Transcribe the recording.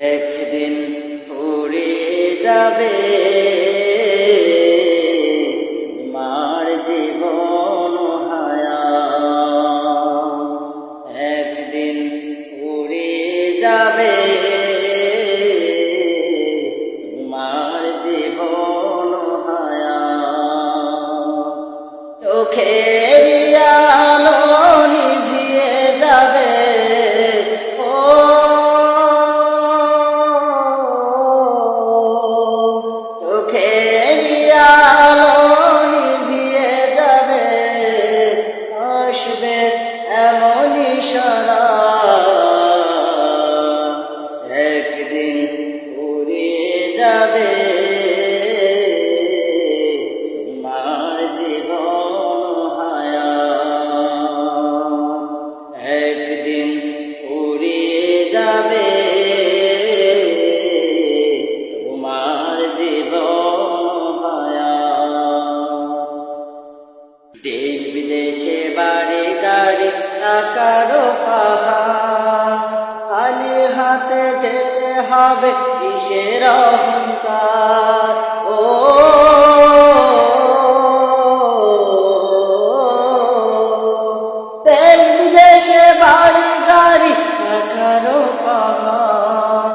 একদিন ফুরিয়ে যাবে। মার জীবন হায়া। একদিন ফুরিয়ে যাবে। মার জীবন হায়া। চোখের চোখের আলো যাবে আসবে এমনই সারা। একদিন উড়িয়ে যাবে তোমার জীবন হায়া। একদিন দেশ বিদেশে বাড়ি গাড়ি টাকারও পাহাড়। খালি হাতে যেতে হবে কিসের অহংকার? ও, দেশ বিদেশে বাড়ি